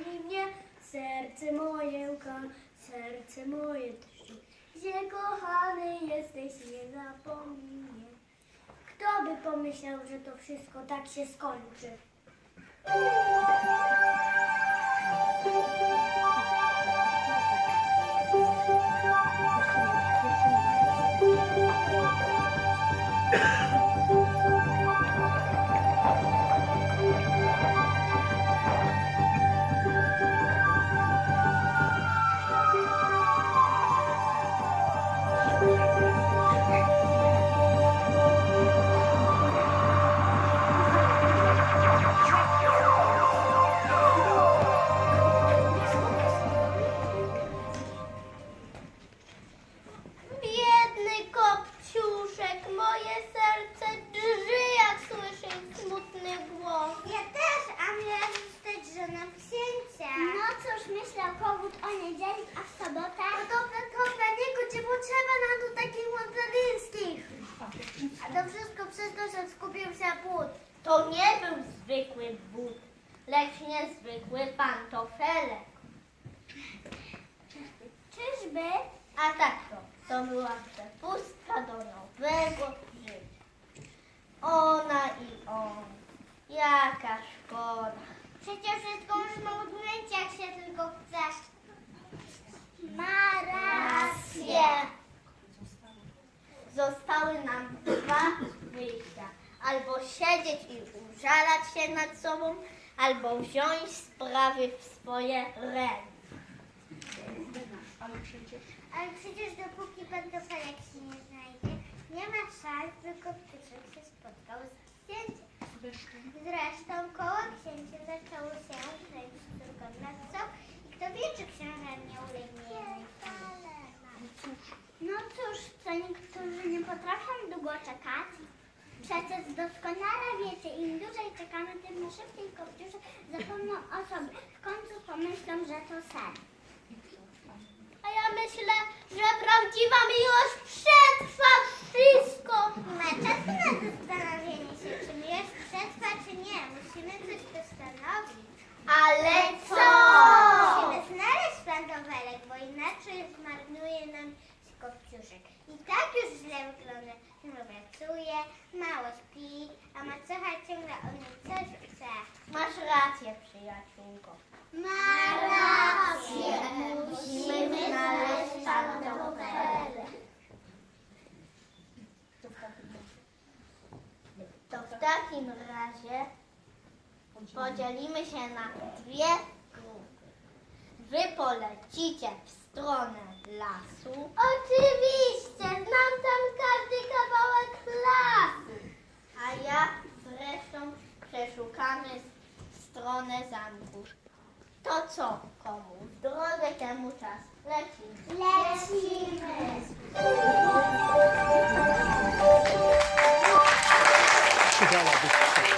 zapomnij mnie. Serce moje łka, serce moje drży. Gdzie kochany jesteś, nie zapomnij. Kto by pomyślał, że to wszystko tak się skończy? Zostały nam dwa wyjścia. Albo siedzieć i użalać się nad sobą, albo wziąć sprawy w swoje ręce. Ale przecież dopóki pantofelek się nie znajdzie, nie ma szans, by kopciuszek się spotkał z księciem. Zresztą koło księcia zaczęło się kręcić tylko na co i kto wie, czy księża nie ulegnie No cóż, co niektórzy nie potrafią długo czekać. Przecież doskonale wiecie, im dłużej czekamy, tym szybciej kopciuszek zapomną o sobie. W końcu pomyślą, że to sen. A ja myślę, że prawdziwa miłość przetrwa wszystko. Ma czas na zastanowienie się, czy miłość przetrwa, czy nie. Musimy coś postanowić. Ale co? Musimy znaleźć pantoffelek, bo inaczej zmarnuje nam się kopciuszek. I tak już źle wygląda. Ciągle pracuje, mało śpi, a macocha ciągle o nim coś chce. Masz rację, przyjaciółko. Ma rację. Musimy znaleźć pantofele. To w takim razie podzielimy się na dwie grupy. Wy polecicie w stronę lasu. Oczywiście, znam tam każdy kawałek lasu. A ja zresztą przeszukamy stronę zamku. To co, komu? W drogę temu czas. Lecimy. Lecimy. Przydałaby się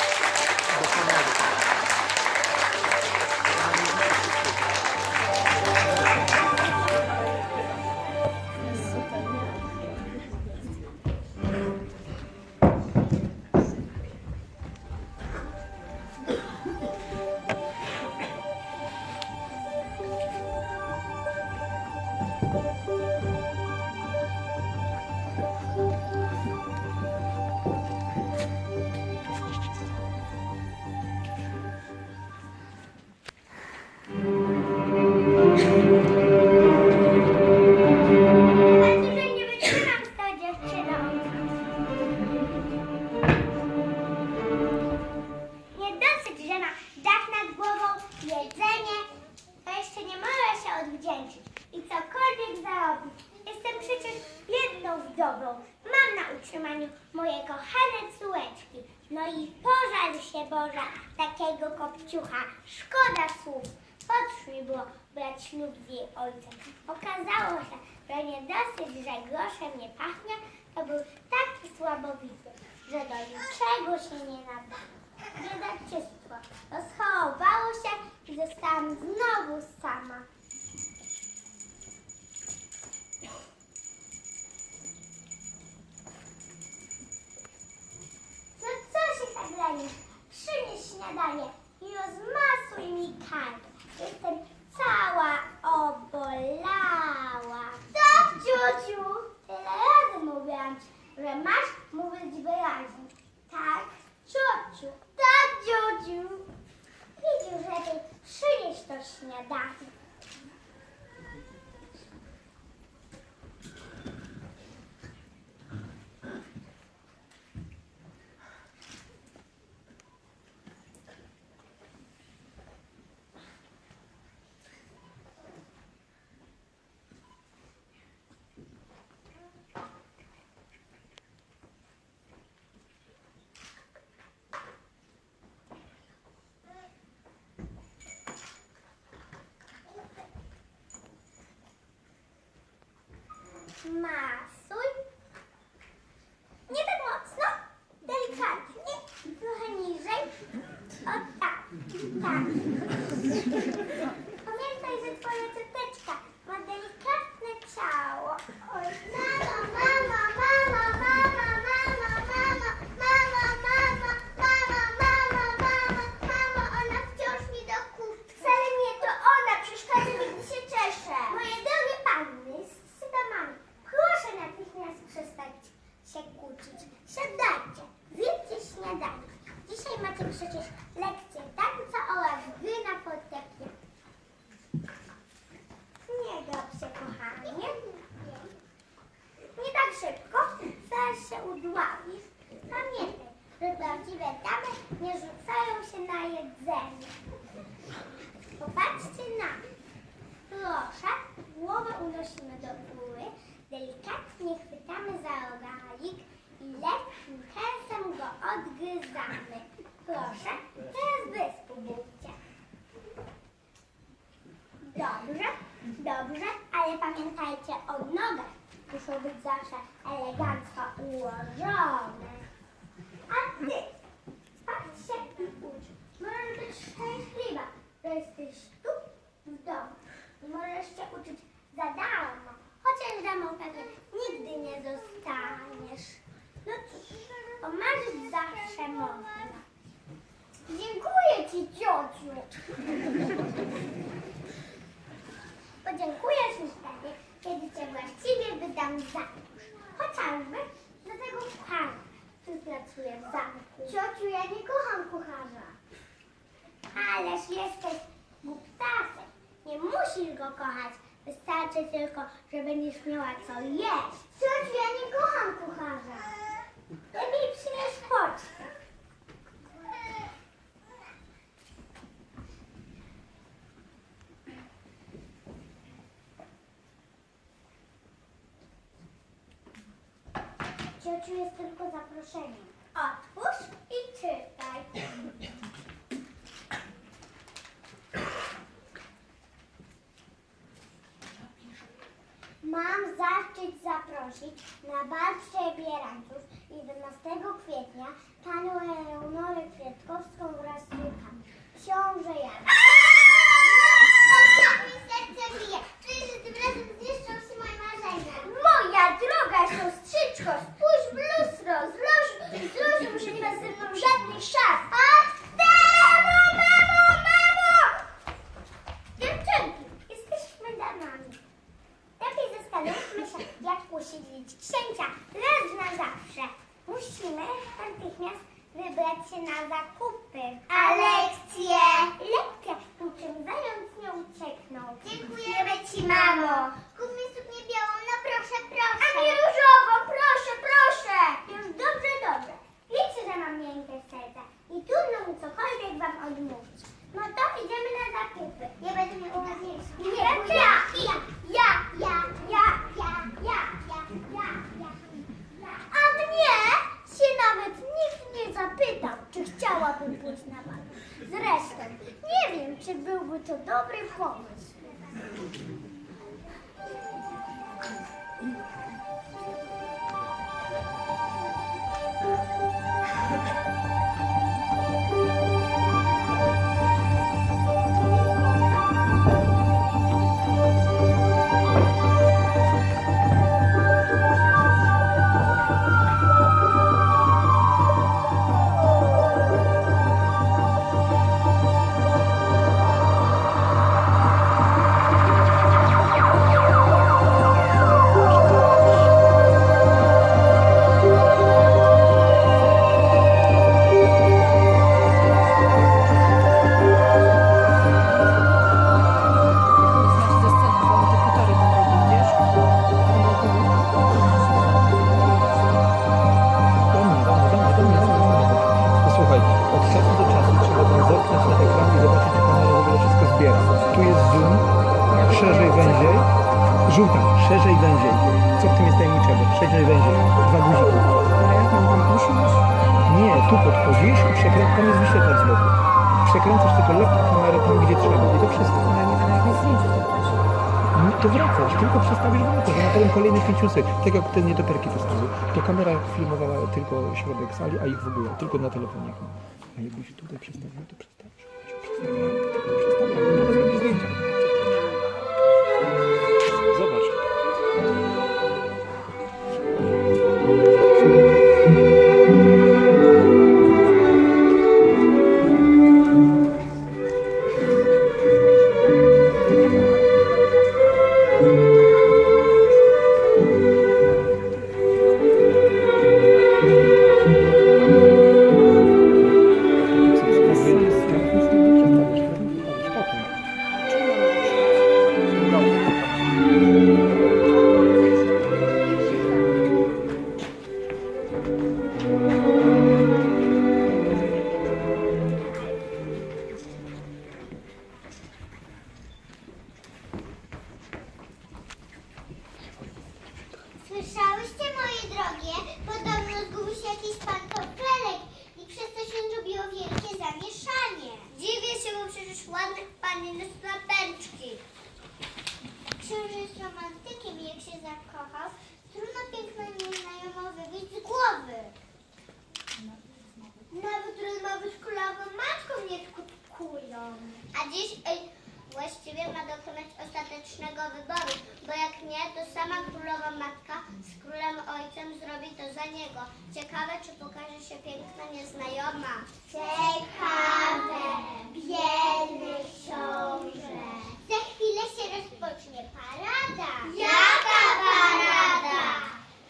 妈 Ciociu jest tylko zaproszeniem. odwiedzić księcia raz na zawsze. Musimy natychmiast wybrać się na zakupy. Szerzej, węziej. Dwa guziki. Ale jak mam tam usiąść? Nie, tu podchodzisz i przekręcasz, tam jest wyświetlacz z boku. Przekręcasz tylko lekko kamerę tam, gdzie trzeba i to wszystko. Ale nie ale jak jest zdjęcie, to też. No to wracasz, tylko przestawisz a na potem 5 sekund, tak jak te nietoperki postawiły. To kamera filmowała tylko środek sali, a ich w ogóle, tylko na telefonie. A jakbyś tutaj przestawił, to przestawisz. Przestawiamy, ładnych panien jest na pęczki. Książę jest romantykiem i jak się zakochał, trudno piękną nieznajomą wybić z głowy. Nawet rozmowy z królową matką nie skutkują. A dziś ej, właściwie ma dokonać ostatecznego wyboru, bo jak nie, to sama królowa matka z królem ojcem zrobi to za niego. Ciekawe, czy pokaże się piękna nieznajoma. Ciekawe, biedny książę. Za chwilę się rozpocznie parada. Jaka parada?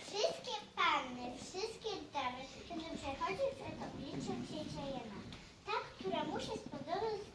Wszystkie panny, wszystkie damy, kiedy przechodzi przed obliczem księcia Jana. Ta, która mu się spodoba,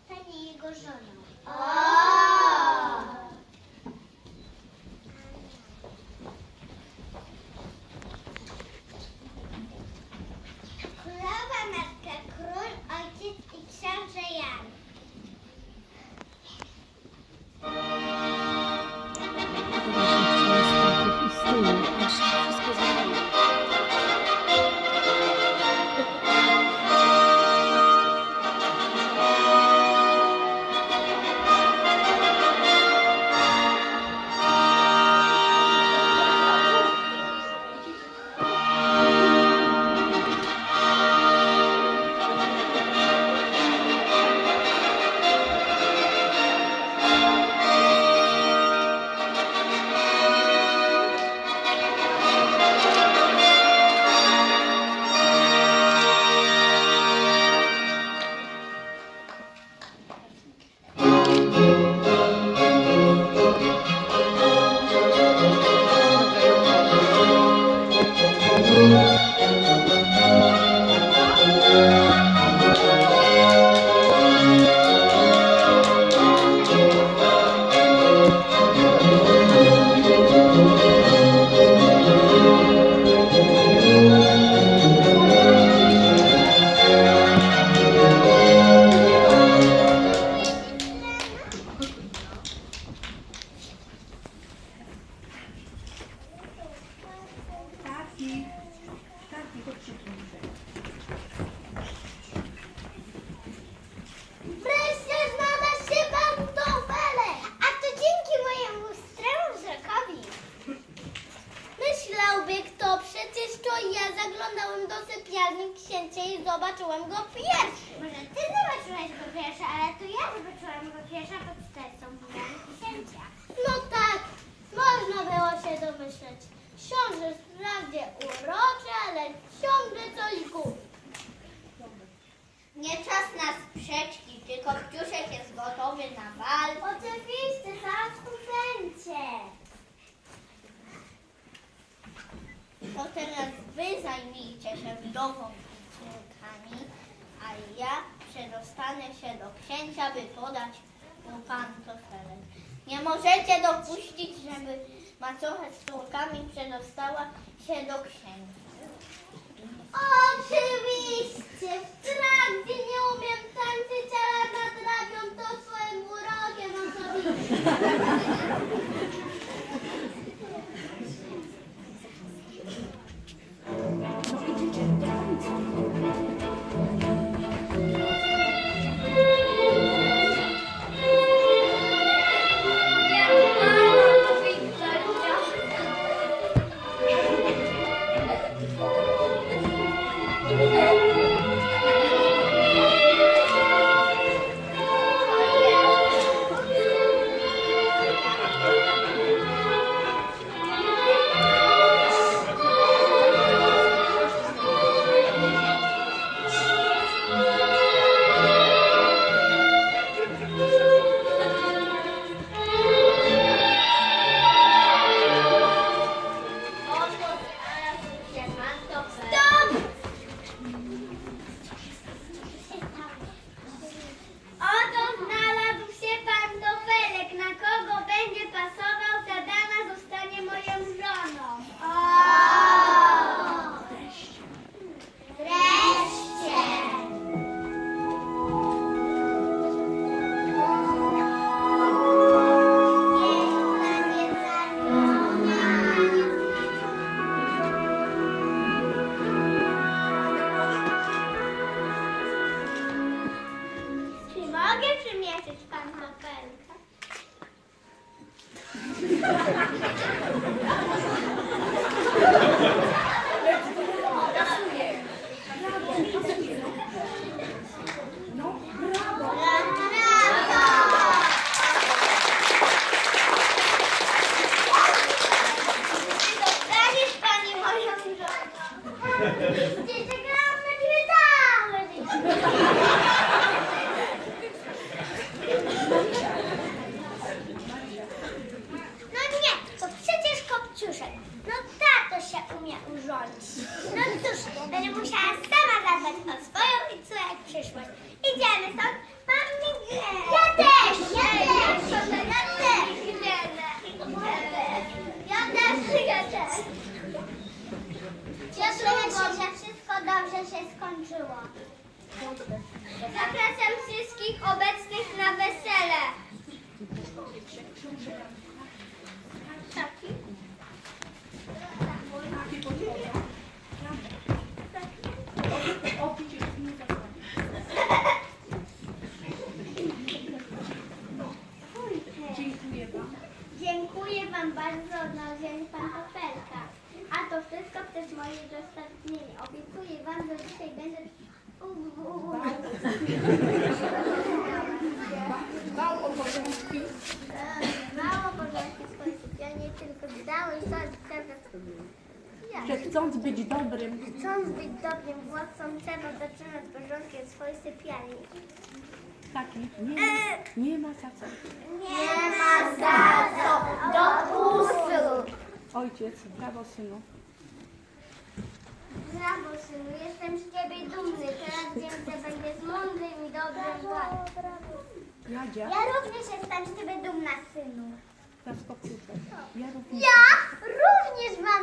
teraz wy zajmijcie się wdową i córkami, a ja przedostanę się do księcia, by podać mu pantofelek. Nie możecie dopuścić, żeby macocha z córkami przedostała się do księcia. Oczywiście! Wprawdzie nie umiem tańczyć, ale nadrabiam to swoim urokiem osobistym. Dziękuję Wam bardzo za odnalezienie pantofelka. A to wszystko przez moje dostatnienie. Obiecuję Wam, że dzisiaj będę... Dbał o porządki. Mało porządki swoje sypialnie, tylko dałeś teraz. Że chcąc być dobrym, Chcąc być dobrym władcą, trzeba zaczynać porządkiem swojej sypialni. Taki nie ma, nie ma za co. Nie ma za co do usu. Ojciec, brawo synu. Brawo, synu, jestem z ciebie dumny. Teraz wiem, że będziesz mądrym i dobrym władcą. Jadzia, Ja również jestem z ciebie dumna, synu. teraz kopciuszek. Ja również. Ja również wam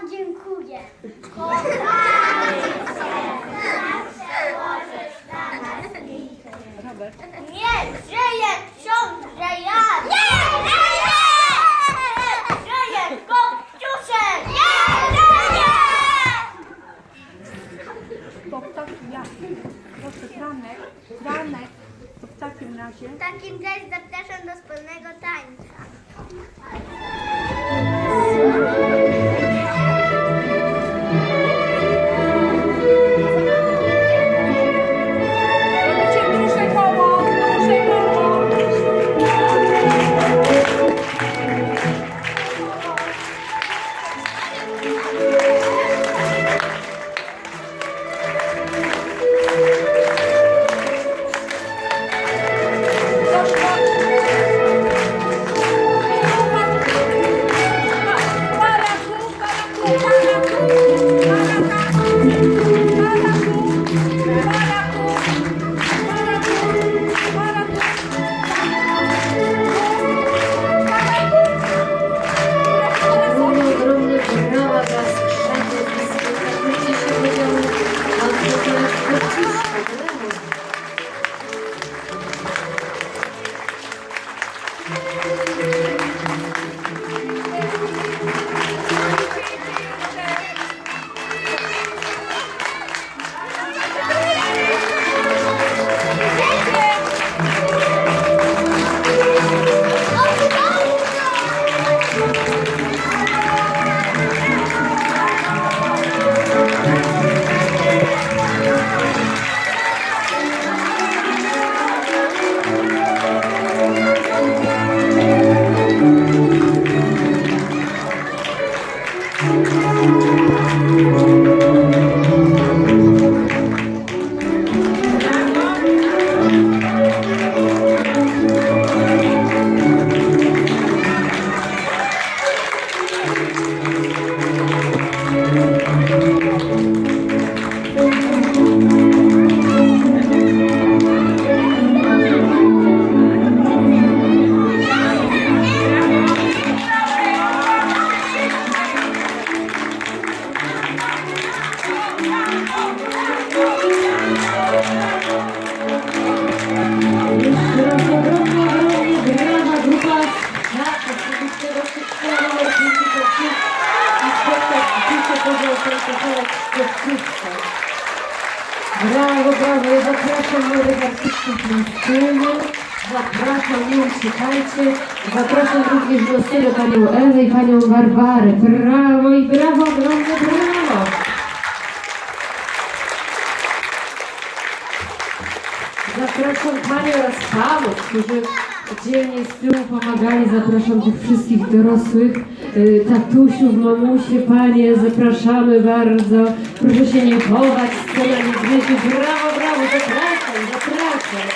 Zapraszam tych wszystkich dorosłych, y, tatusiów, mamusie, Panie. Zapraszamy bardzo. Proszę się nie chować, scena nie gryzie. Brawo, brawo, zapraszam, zapraszam.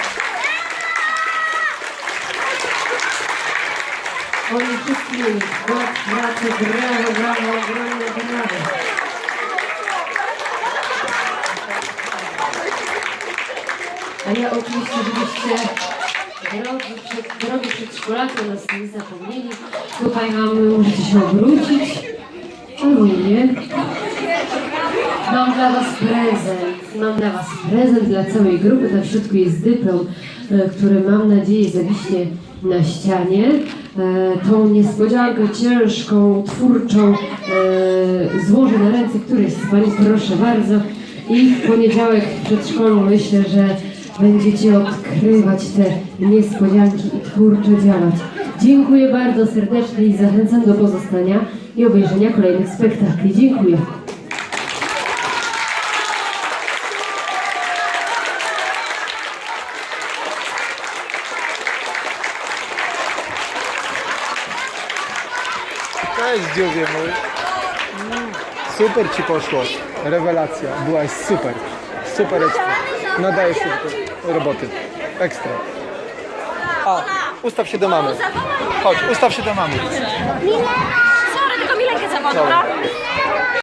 Oni wszyscy mieli wkład, pracę, brawo, brawo, ogromne brawo. A ja oczywiście, żebyście drodzy, przed, drogi przedszkolacy nas nie zapomnieli, tutaj mamy, możecie się obrócić, albo nie. Mam dla Was prezent, mam dla Was prezent dla całej grupy, na środku jest dyplom, e, który mam nadzieję zawiśnie na ścianie. E, Tą niespodziankę ciężką, twórczą e, złożę na ręce którejś z Pani, proszę bardzo. I w poniedziałek w przedszkolu myślę, że będziecie odkrywać te niespodzianki i twórczo działać. Dziękuję bardzo serdecznie i zachęcam do pozostania i obejrzenia kolejnych spektakli. Dziękuję. Cześć, dziubie mój. Super ci poszło. Rewelacja. Byłaś super. Super ekstra. Nadajesz się do roboty. Ekstra. A, ustaw się do mamy. Chodź, ustaw się do mamy. Sorry, tylko Milenkę zawodzi, dobra?